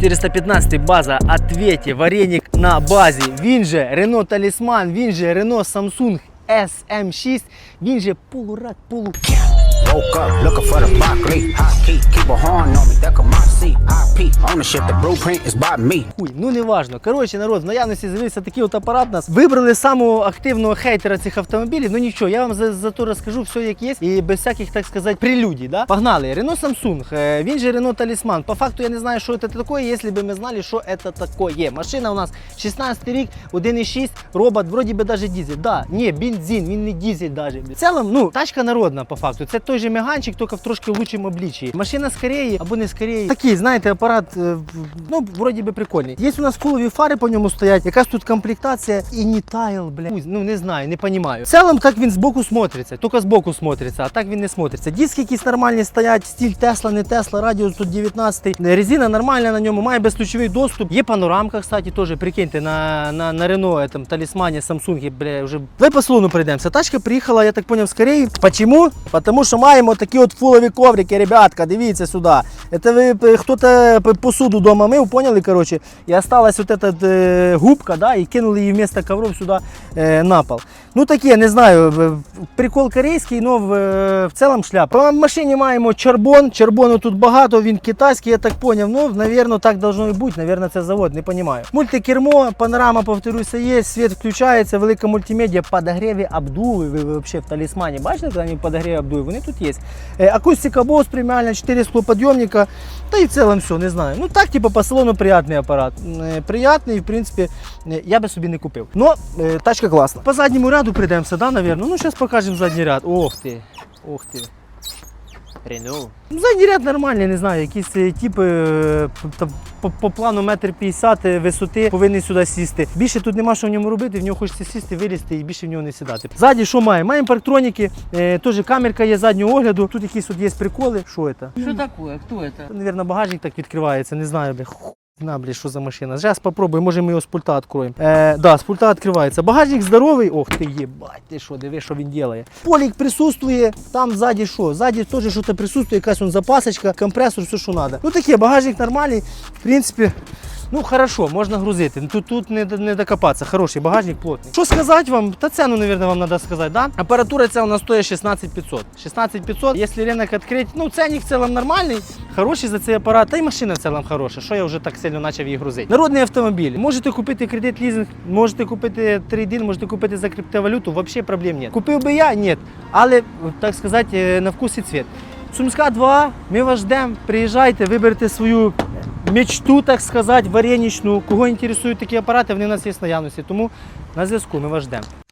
415 база Ответі, вареник на базі. Він же Рено Талісман, він же Рено Samsung SM6, він же полурак, полу... ownership, the blueprint is by me. Хуй, ну не важно. Коротше, народ, в наявності з'явився такий от апарат нас. Вибрали самого активного хейтера цих автомобілів. Ну нічого, я вам за, за то розкажу все як є. І без всяких, так сказати, прелюдій. Да? Погнали. Renault Samsung, е, він же Renault Talisman. По факту я не знаю, що це таке, якщо б ми знали, що це таке. Машина у нас 16 рік, 1,6, робот, вроді би навіть дизель. Да, ні, бензин, він не дизель навіть. В цілому, ну, тачка народна по факту. Це той же меганчик, тільки в трошки лучшому обличчі. Машина з Кореї або не з Кореї. Такий, знаєте, апарат, ну, вроді би прикольний. Є у нас кулові фари по ньому стоять, якась тут комплектація і не тайл, бля. Ну не знаю, не розумію. В цілому так він збоку смотриться, тільки збоку смотриться, а так він не смотриться. Диски якісь нормальні стоять, стиль Тесла, не Тесла, радіус тут 19. Резина нормальна на ньому, має безключовий доступ. Є панорамка, кстати, теж, прикиньте, на, на, на Renault, там, талісмані, Samsung, бля, вже. Давай по салону пройдемося. Тачка приїхала, я так поняв, з Кореї. Почему? Потому що маємо такі от фулові коврики, ребятка, дивіться сюди. Это ви п- хто-то п- посуду дома мив, поняли, короче, і осталась вот эта е, губка, да, і кинули її вместо ковров сюди е, на пол. Ну таке, не знаю, прикол корейський, але в, е, в цілому шляп. По машині маємо чарбон, чарбону тут багато, він китайський, я так поняв. Ну, навірно, так должно і бути, навірно, це завод, не розумію. Мультикермо, панорама, повторюся, є, світ включається, велика мультимедіа, подогріві обдуви, ви, взагалі в талісмані бачите, коли вони подогріві обдуви, вони тут є. Акустика Bose преміальна, 4 склоподйомника, та і в цілому все, не знаю. Ну так, типу, по салону приятний апарат. Е, Приятний, в принципі, е, я би собі не купив. Е, тачка класна. По задньому ряду прийдемося, да, наверное? Ну, зараз покажемо задній ряд. Ох ти, ох ти. Renault. Ну, задній ряд нормальний, не знаю, якісь е, типи е, по, по плану метр п'ятдесят висоти повинні сюди сісти. Більше тут нема що в ньому робити, в нього хочеться сісти, вилізти і більше в нього не сідати. Ззаді що має? Маємо парктроніки, е, теж камерка є заднього огляду. Тут якісь от є приколи. Що це? Що таке? Хто це? Навірно, багажник так відкривається, не знаю, бля. На, бля, що за машина. Зараз попробуємо, може ми його з пульта відкроємо. Е, да, з пульта відкривається. Багажник здоровий. Ох ти єбать, ти що, диви, що він робить. Полік присутствує, там ззаді що? Ззаді теж щось присутствує, якась он запасочка, компресор, все, що треба. Ну таке, багажник нормальний, в принципі. Ну, хорошо, можна грузити. Тут, тут не, не докопатися. Хороший багажник плотний. Що сказати вам? Та ціну, мабуть, вам треба сказати, да? Апаратура ця у нас стоїть 16500. 16500, якщо ринок відкрити, ну ценник в цілому нормальний, хороший за цей апарат, та й машина в цілому хороша. Що я вже так сильно почав її грузити. Народний автомобіль. Можете купити кредит лізинг, можете купити трейдин, можете купити за криптовалюту, взагалі проблем нет. Купив би я? Ні. Але, так сказати, е, на вкус і цвіт. Сумська 2, ми вас ждемо, приїжджайте, виберете свою мечту, так сказати, вареничну. Кого інтересують такі апарати, вони у нас є в наявності. Тому на зв'язку ми вас ждемо.